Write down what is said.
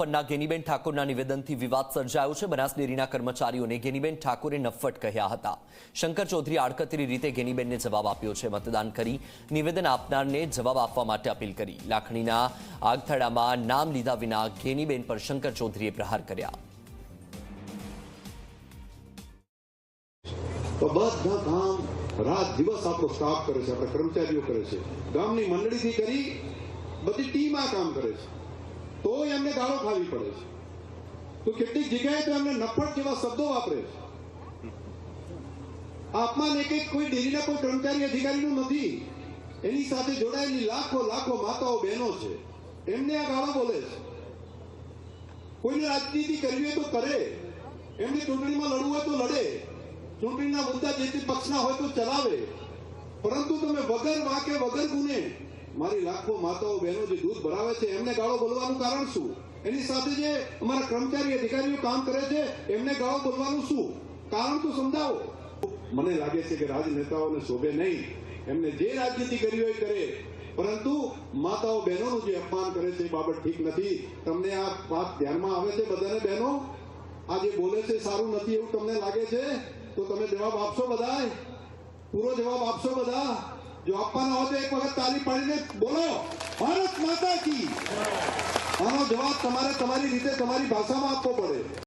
પન્ના ગેનીબેન ઠાકોરના નિવેદનથી વિવાદ સર્જાયો છે. બનાસ ડેરીના કર્મચારીઓને ગેનીબેન ઠાકોરે નફટ કહ્યા હતા. શંકર ચૌધરી આડકતરી રીતે ગેનીબેનને જવાબ આપ્યો છે. મતદાન કરી નિવેદન આપનારને જવાબ આપવા માટે અપીલ કરી. લાખણીના આગથડામાં નામ લીધા વિના ગેનીબેન પર શંકર ચૌધરીએ પ્રહાર કર્યા. બધા કામ રાત દિવસ આપણો સ્ટાફ કરે છે, આપણા કર્મચારીઓ કરે છે. ગામની મંડળીથી કરી બધી ટીમ આ કામ કરે છે. એમને ગાળો ખાવી પડે છે. તો કેટલીક જગ્યાએ તો એમને નફટ જેવા શબ્દો વાપરે છે. આ અપમાન એક એક કોઈ ડેરીના કોઈ કર્મચારી અધિકારીનું નથી. એની સાથે જોડાયેલી લાખો લાખો માતાઓ બહેનો છે. એમને આ ગાળો બોલે છે. કોઈને રાજનીતિ કરવી હોય તો કરે. એમને ચૂંટણીમાં લડવું હોય તો લડે. ચૂંટણીના મુદ્દા જે તે પક્ષના હોય તો ચલાવે. પરંતુ તમે વગર વાકે વગર ગુને. મારી લાખો માતાઓ, બહેનો જે દૂધ ભરાવે છે, એમને ગાળો બોલવાનું કારણ શું? એની સાથે જે અમારા કર્મચારી, અધિકારીઓ કામ કરે છે, એમને ગાળો બોલવાનું શું? કારણ તો સમજાવો. મને લાગે છે કે રાજનેતાઓને શોભે નહીં. એમને જે રાજનીતિ કરી હોય કરે. પરંતુ માતાઓ, બહેનોનું જે અપમાન કરે છે એ બાબત ઠીક નથી. તમને આ વાત ધ્યાનમાં આવે છે બધાને, બહેનો? આ જે બોલે છે સારું નથી એવું તમને લાગે છે? તો તમે જવાબ આપશો બધા પૂરો જવાબ આપશો બધા? જો આપવાનો હોય તો એક વખત તાલી પાડીને બોલો, ભારત માતા કી. આનો જવાબ તમારે તમારી રીતે તમારી ભાષામાં આપવો પડે.